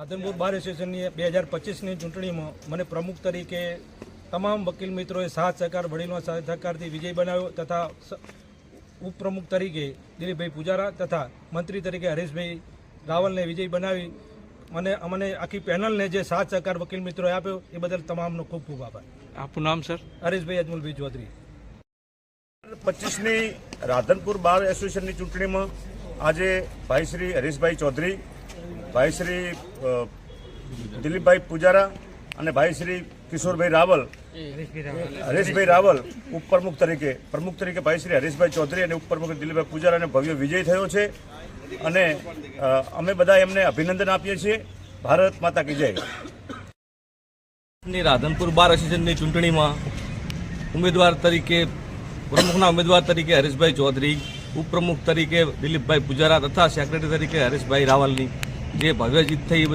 Radhanpur bar એસોસિએશનની બે હજાર પચીસની ચૂંટણીમાં મને પ્રમુખ તરીકે તમામ વકીલ મિત્રોએ સાથ સહકાર વડીલો સહકારથી વિજય બનાવ્યો તથા ઉપપ્રમુખ તરીકે દિલીપભાઈ પૂજારા તથા મંત્રી તરીકે હરેશભાઈ રાવલને વિજય બનાવી અને અમને આખી પેનલને જે સાથ સહકાર વકીલ મિત્રોએ આપ્યો એ બદલ તમામનો ખૂબ ખૂબ આભાર. આપનું નામ સર? હરેશભાઈ અજમલભાઈ ચૌધરી. પચીસની રાધનપુર બાર એસોસિએશનની ચૂંટણીમાં આજે ભાઈ શ્રી હરીશભાઈ ચૌધરી ભાઈ શ્રી દિલીપભાઈ પૂજારા અને ભાઈ શ્રી કિશોરભાઈ રાવલ. હરેશભાઈ રાવલ, ઉપપ્રમુખ તરીકે. પ્રમુખ તરીકે ભાઈ શ્રી હરીશભાઈ ચૌધરી અને ઉપપ્રમુખ દિલીપભાઈ પૂજારાને ભવ્ય વિજય થયો છે. અને અમે બધા એમને અભિનંદન આપીએ છીએ. ભારત માતા કી જય. રાધનપુર બાર એસોસિએશનની ચૂંટણીમાં ઉમેદવાર તરીકે, પ્રમુખના ઉમેદવાર તરીકે હરેશભાઈ ચૌધરી, ઉપપ્રમુખ તરીકે દિલીપભાઈ પૂજારા તથા સેક્રેટરી તરીકે હરેશભાઈ રાવલની જે ભવ્ય જીત થઈ